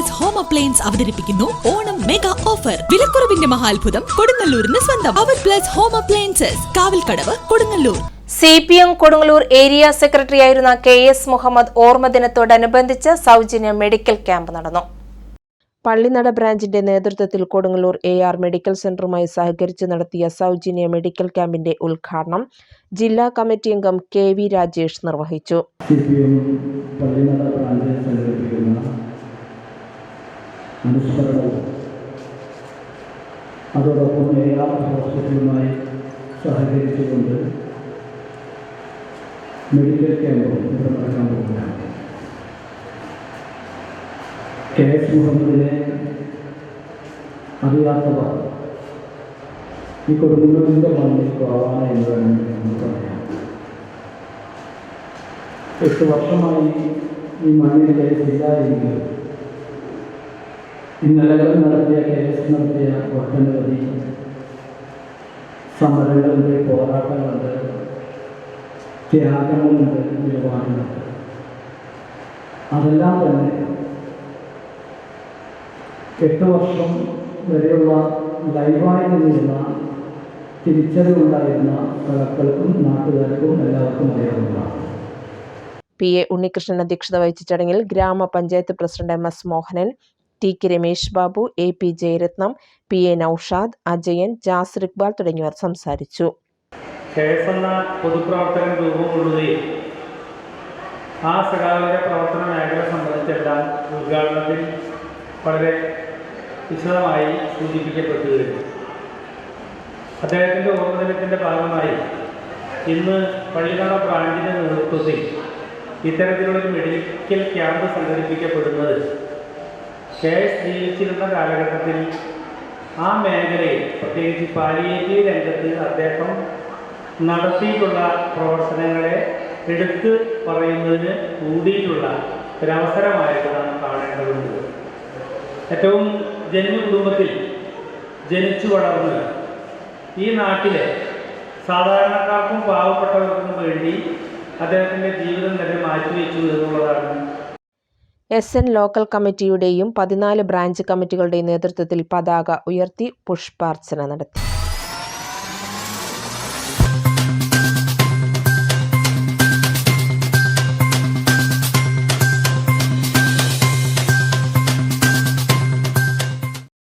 Appliance അവതരിപ്പിക്കുന്നു. Onam mega offer വിലക്കുറവിന്റെ മഹാത്ഭുതം കൊടുങ്ങല്ലൂരിന് സ്വന്തം. Power plus home appliances Kavalkadavu Kodungallur. C P M Kodungallur area സെക്രട്ടറിയായിരുന്ന കെ എസ് മുഹമ്മദ് ഓർമ്മദിനത്തോടനുബന്ധിച്ച് സൗജന്യ മെഡിക്കൽ ക്യാമ്പ് നടന്നു. പള്ളിനട ബ്രാഞ്ചിന്റെ നേതൃത്വത്തിൽ കൊടുങ്ങല്ലൂർ എ ആർ മെഡിക്കൽ സെന്ററുമായി സഹകരിച്ച് നടത്തിയ സൗജന്യ മെഡിക്കൽ ക്യാമ്പിന്റെ ഉദ്ഘാടനം ജില്ലാ കമ്മിറ്റി അംഗം കെ വി രാജേഷ് നിർവഹിച്ചു സി പി എം പള്ളിനട ബ്രാഞ്ചിൽ സംഘടിപ്പിക്കുന്ന അനുസ്മരണവും അതോടൊപ്പം എല്ലാ ഹോസ്പിറ്റലുമായി സഹകരിച്ചുകൊണ്ട് മെഡിക്കൽ ക്യാമ്പും ഇവിടെ നടക്കാൻ പോകുകയാണ്. കെ എസ് മുഹമ്മദിനെ അറിയാത്തവർ ഈ കൊടുങ്ങല്ലൂരിന്റെ മണ്ണിൽ കുറവാണ് എന്ന് വേണമെങ്കിൽ നമുക്ക് പറയാം. എട്ട് വർഷമായി ഈ മണ്ണിലെ എങ്കിലും ഇന്നലെ നടത്തിയ കേസ് നടത്തിയ ഒട്ടനവധി സമരങ്ങളുണ്ട് പോരാട്ടങ്ങളുണ്ട് ത്യാഗങ്ങളുണ്ട് നിലപാടുകളുണ്ട് അതെല്ലാം തന്നെ എട്ട് വർഷം വരെയുള്ള ലൈവായി നിന്നിരുന്ന തിരിച്ചറിവുണ്ടായിരുന്ന സഹക്കൾക്കും നാട്ടുകാർക്കും എല്ലാവർക്കും അറിയാവുന്നതാണ്. പി എ ഉണ്ണികൃഷ്ണൻ അധ്യക്ഷത വഹിച്ച ചടങ്ങിൽ ഗ്രാമപഞ്ചായത്ത് president M S Mohanan T K Ramesh Babu A P Jayaratnam P A Naushad Ajayan Jas Iqbal തുടങ്ങിയവർ സംസാരിച്ചു. എന്ന പൊതുപ്രവർത്തകൻ ആ സഖാവിന്റെ പ്രവർത്തന മേഖല സംബന്ധിച്ചെല്ലാം ഉദ്ഘാടനത്തിൽ വളരെ വിശദമായി സൂചിപ്പിക്കപ്പെട്ടു കഴിഞ്ഞു അദ്ദേഹത്തിന്റെ ഓർമ്മദിനത്തിന്റെ ഭാഗമായി ഇന്ന് പള്ളിക്കട ബ്രാഞ്ചിന്റെ നേതൃത്വത്തിൽ ഇത്തരത്തിലുള്ളൊരു മെഡിക്കൽ ക്യാമ്പ് സംഘടിപ്പിക്കപ്പെടുന്നത് കെ എസ് ജീവിച്ചിരുന്ന കാലഘട്ടത്തിൽ ആ മേഖലയിൽ പ്രത്യേകിച്ച് പാലിയേറ്റീവ് രംഗത്ത് അദ്ദേഹം നടത്തിയിട്ടുള്ള പ്രവർത്തനങ്ങളെ എടുത്ത് പറയുന്നതിന് കൂടിയിട്ടുള്ള ഒരവസരമായിട്ട് നാം കാണേണ്ടതുണ്ട്. ഏറ്റവും ജന്മ കുടുംബത്തിൽ ജനിച്ചു വളർന്ന് ഈ നാട്ടിലെ സാധാരണക്കാർക്കും പാവപ്പെട്ടവർക്കും വേണ്ടി അദ്ദേഹത്തിന്റെ ജീവിതം തന്നെ മാറ്റിവെച്ചു എന്നുള്ളതാണ് എസ് എൻ ലോക്കൽ കമ്മിറ്റിയുടെയും പതിനാല് ബ്രാഞ്ച് കമ്മിറ്റികളുടെയും നേതൃത്വത്തിൽ പതാക ഉയർത്തി പുഷ്പാർച്ചന നടത്തി.